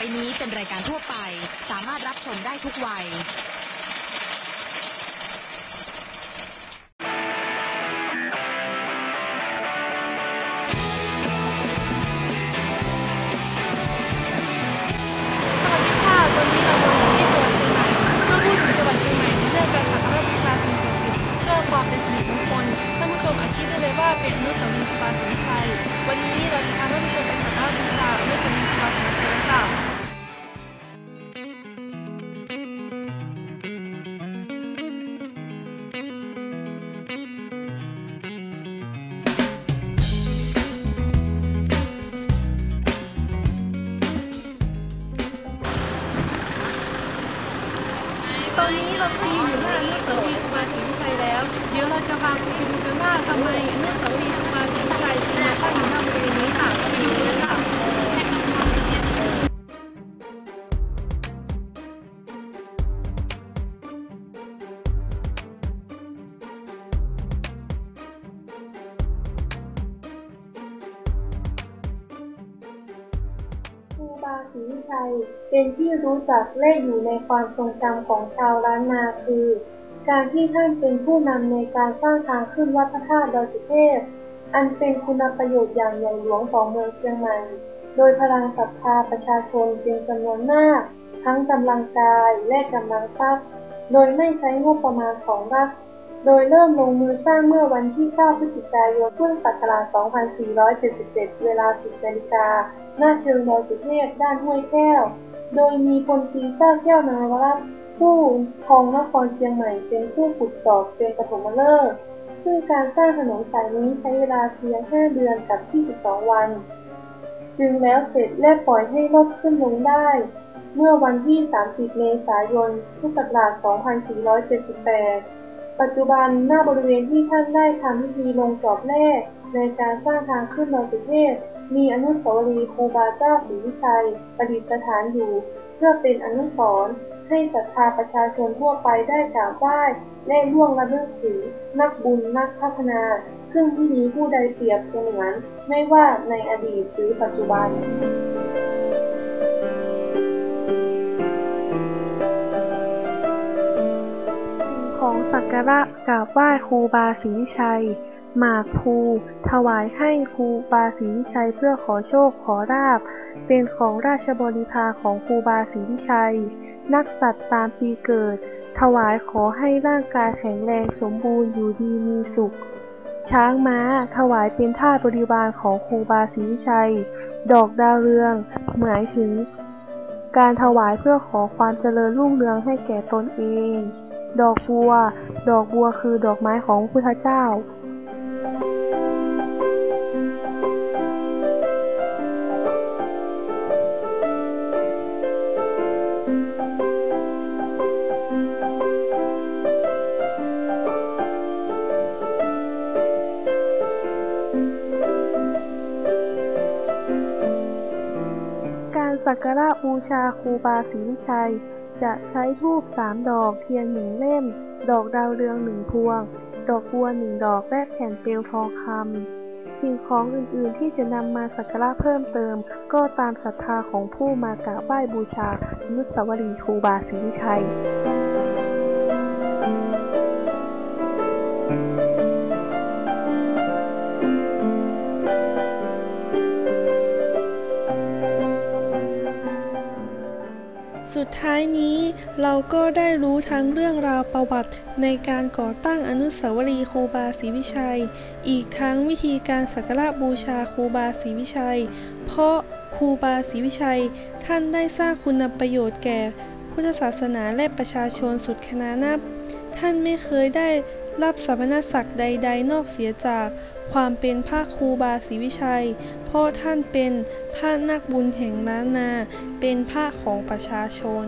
ไปนี้เป็นรายการทั่วไป สามารถรับชมได้ทุกวัย สวัสดีค่ะ ตอนนี้เรามาอยู่ที่จังหวัดเชียงใหม่เมื่อพูดถึงจังหวัดเชียงใหม่ในเรื่องการสักการะบูชาสิ่งศักดิ์สิทธิ์เพื่อความเป็นสิริมงคล ท่านผู้ชมอาจคิดได้เลยว่าเป็นอนุสาวรีย์ครูบาศรีวิชัย วันนี้เราจะพา อนนี้เราก็ยืนอยู่หน้าอนุสาวรีย์ครูบาศรีวิชัยแล้ว เดี๋ยวเราจะพาคุณไปดูกันว่าทำไมอนุสาวรีย์ครูบาศรีวิชัย ศรีวิชัย เป็นที่รู้จักและอยู่ในความทรงจำของชาวล้านนาคือ การที่ท่านเป็นผู้นำในการสร้างทางขึ้นวัดพระธาตุดอยสุเทพ อันเป็นคุณประโยชน์อย่างใหญ่หลวงของเมืองเชียงใหม่ โดยพลังศรัทธาประชาชนเป็นจำนวนมาก ทั้งกำลังกายและกำลังทรัพย์ โดยไม่ใช้งบประมาณของรัฐ โดยเริ่มลงมือสร้างเมื่อวันที่ 9 พฤศจิกายน พุทธศักราช 2477 เวลา 10นาฬิกา หน้าเชิงดอยสุเทพ ด้านห้วยแก้ว โดยมีพลตรีเจ้าแก้วนาวรัตผู้ครองนครเชียงใหม่เป็นผู้ขุดสอบเป็นปฐมฤกษ์ซึ่งการสร้างถนนสายนี้ใช้เวลาเพียง 5 เดือนกับ 22 วัน จึงแล้วเสร็จและปล่อยให้รถขึ้นลงได้ เมื่อวันที่ 30 เมษายน พุทธศักราช 2478 ปัจจุบันหน้าบริเวณที่ท่านได้ทำพิธีลงจอบแรก ในการสร้างทางขึ้นดอยสุเทพมีอนุสาวรีย์ครูบาเจ้าศรีวิชัยประดิษฐานอยู่ เพื่อเป็นอนุสรณ์ให้ศรัทธาประชาชนทั่วไปได้กราบไหว้และล่วงระลึกถึงนักบุญนักพัฒนา ซึ่งที่นี้ผู้ใดเปรียบเสมือนไม่ว่าในอดีตหรือปัจจุบัน ของสักการะกราบไหว้ครูบาศรีวิชัย หมากภูถวายให้ครูบาศรีวิชัยเพื่อขอโชคขอลาบ เป็นของราชบริพาของครูบาศรีวิชัย นักสัตว์ตามปีเกิด ถวายขอให้ร่างกายแข็งแรงสมบูรณ์อยู่ดีมีสุข ช้างม้า ถวายเป็นท่าบริวารของครูบาศรีวิชัย ดอกดาวเรือง หมายถึงการถวายเพื่อขอความเจริญรุ่งเรืองให้แก่ตนเอง ดอกบัว ดอกบัวคือดอกไม้ของพุทธเจ้าการสักการะบูชาครูบาศรีวิชัย จะใช้ธูปสามดอก เทียนหนึ่งเล่ม ดอกดาวเรืองหนึ่งพวง ดอกบัวหนึ่งดอกและแผ่นเปลวทองคำสิ่งของอื่นๆที่จะนำมาสักการะเพิ่มเติม ก็ตามศรัทธาของผู้มากราบไหว้บูชาอนุสาวรีย์ครูบาศรีวิชัย ดท้ายนี้เราก็ได้รู้ทั้งเรื่องราวประวัติในการก่อตั้งอนุสาวรีย์ครูบาศรีวิชัย อีกทั้งวิธีการสักการะบูชาครูบาศรีวิชัย เพราะครูบาศรีวิชัย ท่านได้สร้างคุณประโยชน์แก่พุทธศาสนาและประชาชนสุดขนานับ ท่านไม่เคยได้รับสมณศักดิ์ใด ๆ นอกเสียจาก ความเป็นพระครูบาศรีวิชัยเพราะท่านเป็นพระนักบุญแห่งล้านนา เป็นพระของประชาชน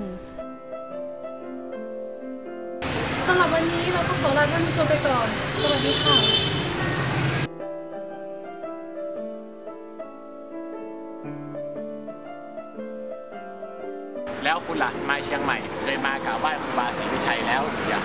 สำหรับวันนี้เราก็ขอลาท่านผู้ชมไปก่อน สวัสดีค่ะแล้วคุณล่ะมาเชียงใหม่ เคยมากราบไหว้ครูบาศรีวิชัยแล้วหรือยัง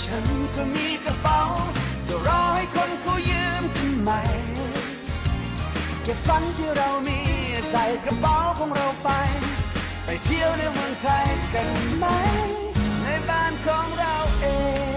ฉันก็มีกระเป๋าจะรอให้คนเขายืมทำไมเก็บฝันที่เรามีใส่กระเป๋าของเราไป ไปเที่ยวในเมืองไทยกันไหม ในบ้านของเราเอง